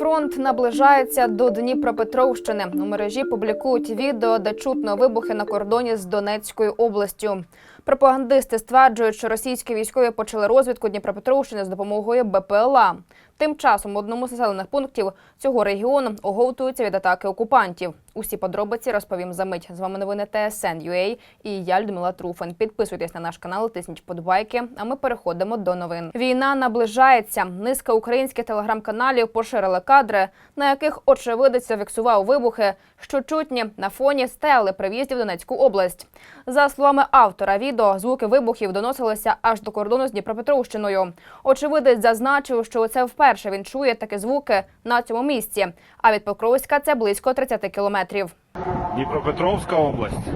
Фронт наближається до Дніпропетровщини. У мережі публікують відео, де чутно вибухи на кордоні з Донецькою областю. Пропагандисти стверджують, що російські військові почали розвідку Дніпропетровщини з допомогою БПЛА. Тим часом в одному з населених пунктів цього регіону оговтуються від атаки окупантів. Усі подробиці розповім за мить. З вами новини ТСН.UA і я Людмила Труфан. Підписуйтесь на наш канал, тисніть подбайки. А ми переходимо до новин. Війна наближається. Низка українських телеграм-каналів поширили кадри, на яких очевидець зафіксував вибухи, що чутні на фоні стели при в Донецьку область. За словами автора відео, звуки вибухів доносилися аж до кордону з Дніпропетровщиною. Очевидець зазначив, що це вперше він чує такі звуки на цьому місці. А від Покровська це близько 30 кілометрів. Дніпропетровська область.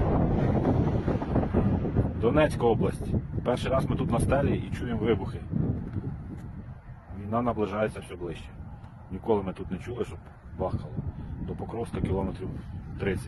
Донецька область. Перший раз ми тут на стелі і чуємо вибухи. Війна наближається все ближче. Ніколи ми тут не чули, щоб бахало. До Покровська кілометрів 30.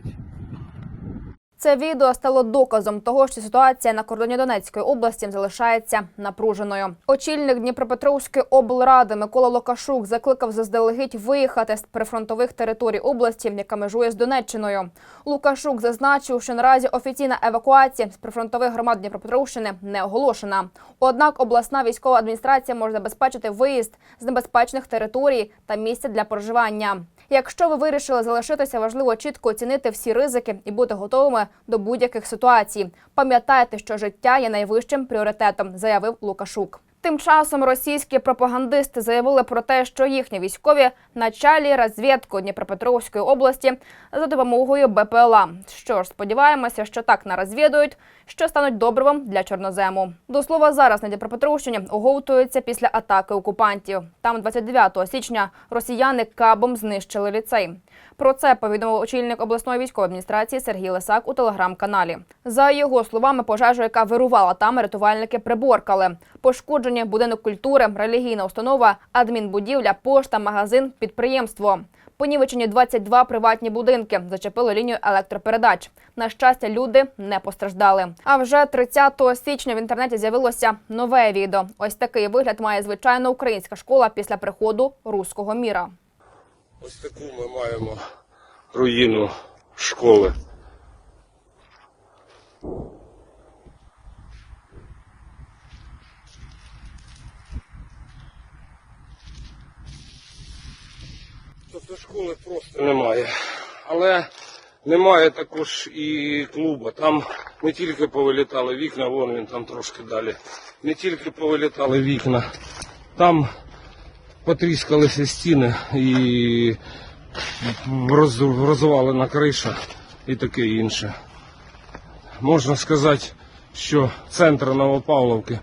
Це відео стало доказом того, що ситуація на кордоні Донецької області залишається напруженою. Очільник Дніпропетровської облради Микола Лукашук закликав заздалегідь виїхати з прифронтових територій області, яка межує з Донеччиною. Лукашук зазначив, що наразі офіційна евакуація з прифронтових громад Дніпропетровщини не оголошена. Однак обласна військова адміністрація може забезпечити виїзд з небезпечних територій та місця для проживання. Якщо ви вирішили залишитися, важливо чітко оцінити всі ризики і бути готовими до будь-яких ситуацій. Пам'ятайте, що життя є найвищим пріоритетом, заявив Лукашук. Тим часом російські пропагандисти заявили про те, що їхні військові началі розвідку Дніпропетровської області за допомогою БПЛА. Що ж, сподіваємося, що так нарозвідують, що стануть добривом для чорнозему. До слова, зараз на Дніпропетровщині оговтуються після атаки окупантів. Там 29 січня росіяни кабом знищили ліцей. Про це повідомив очільник обласної військової адміністрації Сергій Лисак у телеграм-каналі. За його словами, пожежу, яка вирувала там, рятувальники приборкали. Пошкоджені будинок культури, релігійна установа, адмінбудівля, пошта, магазин, підприємство. Понівечені 22 приватні будинки, зачепили лінію електропередач. На щастя, люди не постраждали. А вже 30 січня в інтернеті з'явилося нове відео. Ось такий вигляд має звичайна українська школа після приходу руського міра. Ось таку ми маємо руїну школи. Тобто школи просто немає. Але немає також і клуба. Там не тільки повилітали вікна, вон він там трошки далі. Не тільки повилітали вікна, там потріскалися стіни і роз- розвалена криша і таке інше. Можна сказати, що центру Новопавловки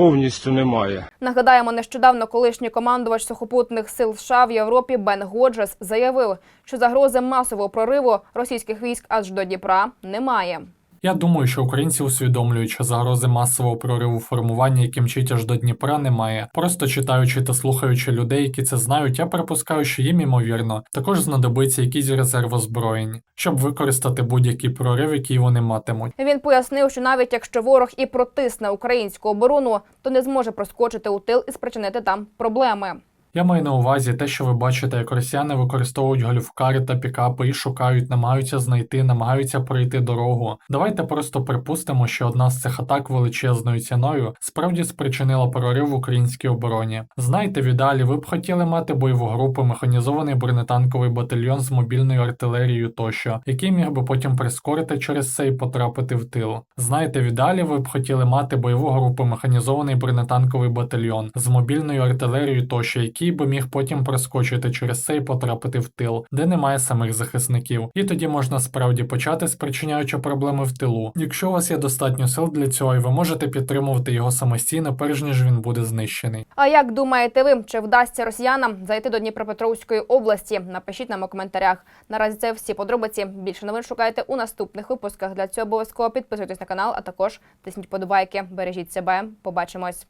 повністю немає. Нагадаємо, нещодавно колишній командувач сухопутних сил США в Європі Бен Годжес заявив, що загрози масового прориву російських військ аж до Дніпра немає. Я думаю, що українці усвідомлюють, що загрози масового прориву формування, які мчить аж до Дніпра, немає. Просто читаючи та слухаючи людей, які це знають, я припускаю, що їм ймовірно також знадобиться якийсь резерв озброєнь, щоб використати будь-який прорив, який вони матимуть. Він пояснив, що навіть якщо ворог і протисне українську оборону, то не зможе проскочити у тил і спричинити там проблеми. Я маю на увазі те, що ви бачите, як росіяни використовують гольфкари та пікапи і шукають, намагаються знайти, намагаються пройти дорогу. Давайте просто припустимо, що одна з цих атак величезною ціною справді спричинила прорив в українській обороні. Знаєте, в ідеалі ви б хотіли мати бойову групу, механізований бронетанковий батальйон з мобільною артилерією тощо, який міг би потім прискорити через це і потрапити в тил. Знаєте, в ідеалі ви б хотіли мати бойову групу, механізований бронетанковий батальйон з мобільною артилерією тощо, який би міг потім проскочити через це і потрапити в тил, де немає самих захисників. І тоді можна справді почати спричиняючи проблеми в тилу. Якщо у вас є достатньо сил для цього, і ви можете підтримувати його самостійно, перш ніж він буде знищений. А як думаєте ви, чи вдасться росіянам зайти до Дніпропетровської області? Напишіть нам у коментарях. Наразі це всі подробиці. Більше новин шукайте у наступних випусках. Для цього обов'язково підписуйтесь на канал, а також тисніть подобайки. Бережіть себе. Побачимось.